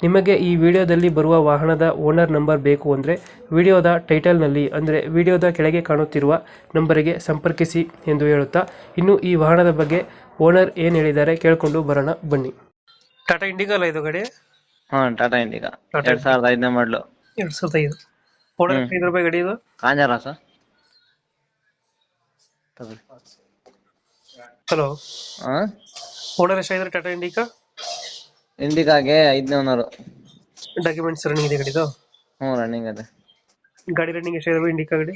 ನಿಮಗೆ ಈ ವಿಡಿಯೋದಲ್ಲಿ ಬರುವ ವಾಹನದ ಓನರ್ ನಂಬರ್ ಬೇಕು ಅಂದರೆ ವಿಡಿಯೋದ ಟೈಟಲ್ನಲ್ಲಿ ಅಂದರೆ ವಿಡಿಯೋದ ಕೆಳಗೆ ಕಾಣುತ್ತಿರುವ ನಂಬರಿಗೆ ಸಂಪರ್ಕಿಸಿ ಎಂದು ಹೇಳುತ್ತಾ ಇನ್ನು ಈ ವಾಹನದ ಬಗ್ಗೆ ಓನರ್ ಏನು ಹೇಳಿದ್ದಾರೆ ಕೇಳಿಕೊಂಡು ಬರೋಣ ಬನ್ನಿ. ಟಾಟಾ ಇಂಡಿಗಾ ಅಲ್ಲ ಇದು ಗಾಡಿ? ಹಾ ಟಾಟಾ ಇಂಡಿಗಾ. ಟಾಟಾ ಎರಡ್ ಸಾವಿರದ ಐದನೇ ಮಾಡ್ಲು ಎರಡು ಸಾವಿರದ ಐದು. ಓನರ್ ಹ್ಮ್. ಐದು ರೂಪಾಯಿ ಗಾಡಿ ಇದು? ಕಾಂಜಾರ ಸರ್. ತಗೊಳ್ಳಿ ಹಲೋ ಹಾ? ಓನರ್ ಎಷ್ಟಾಗಿದ್ರೆ ಟಾಟಾ ಇಂಡಿಗಾ? ಇಂಡಿಗಾಗೆ ಐದನೇ ಓನರು ಡಾಕ್ಯುಮೆಂಟ್ಸ್ ರನ್ನಿಂಗ್ ಇದೆ ಗಾಡಿದು? ಹ್ಞೂ ರನ್ನಿಂಗ್ ಇದೆ ಗಾಡಿ ರನ್ನಿಂಗ್ ಎಷ್ಟಾಗಿದ್ರೆ ಇಂಡಿಕಾ ಗಾಡಿ?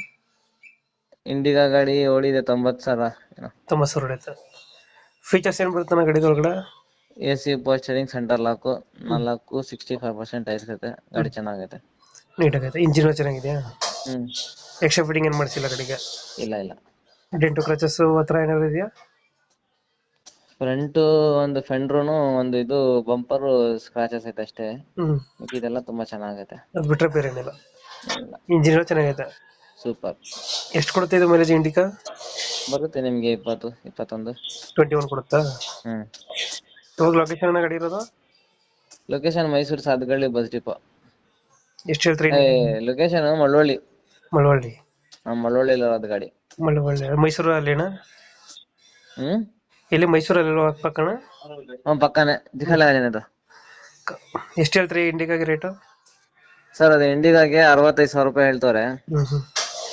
ಇಂಡಿಗಾ ಗಾಡಿ ಓಡಿದೆ ತೊಂಬತ್ತು ಸಾವಿರ ಏನೋ. ತೊಂಬತ್ತು ಸಾವಿರ ಹೊಡೆಯುತ್ತೆ ಫೀಚರ್ಸ್ ಏನು ಬರುತ್ತೆ ಗಾಡಿ ಒಳಗಡೆ ಎ ಸಿ ಪೋಸ್ಟರಿಂಗ್ ಸೆಂಟರ್ ಲಾಕು ನಾಲ್ಕು ಸಿಕ್ಸ್ಟಿ ಫೈವ್ ಪರ್ಸೆಂಟ್ ಟೈರ್ಸ್ ಐತೆ. ಗಾಡಿ ಚೆನ್ನಾಗೈತೆ. ನೀಟಾಗೈತೆ. ಇಂಜಿನ್ ಚೆನ್ನಾಗಿದೆಯಾ? ಹ್ಮ್. ಎಕ್ಸ್ಟ್ರಾ ಫಿಟ್ಟಿಂಗ್ ಏನು ಮಾಡಿಸಿಲ್ಲ ಗಾಡಿಗೆ? ಇಲ್ಲ ಇಲ್ಲ. ಡೆಂಟು ಕ್ರಚಸ್ಸು ಹತ್ರ ಏನಾದ್ರು ಇದೆಯಾ? ಫ್ರಂಟು ಒಂದು ಫೆಂಡ್ರೂನು ಒಂದು ಇದು ಬಂಪರ್ ಸ್ಕ್ರಾಚಸ್ ಐತೆ ಅಷ್ಟೇ. ಹ್ಮ್. ಇದೆಲ್ಲ ತುಂಬಾ ಚೆನ್ನಾಗೈತೆ. ಅದು ಬಿಟ್ರೆ ಬೇರೆ ಏನಿಲ್ಲ. ಇಂಜಿನ್ ಎಲ್ಲ ಚೆನ್ನಾಗೈತೆ. ಸೂಪರ್ ಎಷ್ಟು ಕೊಡುತ್ತೆ ಇದು ಮೈಲೇಜ್ ಇಂಡಿಕಾ? ಬರುತ್ತೆ ನಿಮ್ಗೆ ಇಪ್ಪತ್ತು ಇಪ್ಪತ್ತೊಂದು. ಟ್ವೆಂಟಿ ಒನ್ ಕೊಡುತ್ತಾ? ಹ್ಮ್. ಇವಾಗ ಲೊಕೇಶನ್ ಗಾಡಿ ಇರೋದು? Location Mysuru Sadahalli bus depot ಎಷ್ಟು ಹೇಳ್ತೀರಿ ಲೊಕೇಶನ್ ಮಳವಳ್ಳಿ. ಮಳವಳ್ಳಿ. ಮಳವಳ್ಳಿಲಿ ಇರೋದು ಗಾಡಿ. ಮಳವಳ್ಳಿ. ಮೈಸೂರು ಅಲ್ಲೇನಾ? ಹ್ಮ್? ಎಲ್ಲಿ ಮೈಸೂರಲ್ಲಿ ಪಕ್ಕನ? ಹ್ಮ್ ಪಕ್ಕನೆ. ದಿಖಾಲ ಅದು ಎಷ್ಟು ಹೇಳ್ತೀರಿ ಇಂಡಿಗಾಗೆ ರೇಟು? ಸರ್ ಅದು ಇಂಡಿಗಾಗೆ ಅರವತ್ತೈದು ಸಾವಿರ ರೂಪಾಯಿ ಹೇಳ್ತಾರೆ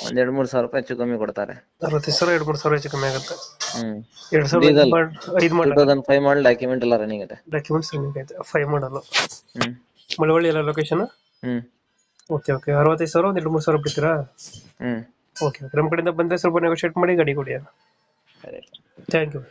ಒಂದ್ ಎರಡ್ ಮೂರ್ ಸಾವಿರ ರೂಪಾಯಿ ಹೆಚ್ಚು ಕಮ್ಮಿ ಕೊಡ್ತಾರೆ. ಅರವತ್ತೈದು ಸಾವಿರ ಎರಡು ಮೂರು ಸಾವಿರ ಹೆಚ್ಚು ಕಮ್ಮಿ ಆಗುತ್ತೆ. ಹ್ಮ್. ಎರಡು ಸಾವಿರದ Diesel. ಐದು two thousand five model document ಎಲ್ಲ ರನ್ನಿಂಗ್ ಇದೆ. ಡಾಕ್ಯುಮೆಂಟ್ಸ್ ರನ್ನಿಂಗ್ ಐತೆ ಫೈವ್ ಮಾಡಲು ಹ್ಮ್. ಮಳವಳ್ಳಿ ಎಲ್ಲ ಲೊಕೇಶನ್ ಹ್ಮ್. ಓಕೆ ಓಕೆ ಅರವತ್ತೈದು ಸಾವಿರ ಒಂದು ಎರಡು ಮೂರು ಸಾವಿರ ಬಿಡ್ತೀರಾ? ಹ್ಮ್. ಓಕೆ ಓಕೆ ನಮ್ಮ ಕಡೆಯಿಂದ ಬಂದರೆ ಸ್ವಲ್ಪ ನೆಗೋಷಿಯೇಟ್ ಮಾಡಿ ಗಾಡಿ ಕೊಡಿ ಥ್ಯಾಂಕ್ ಯು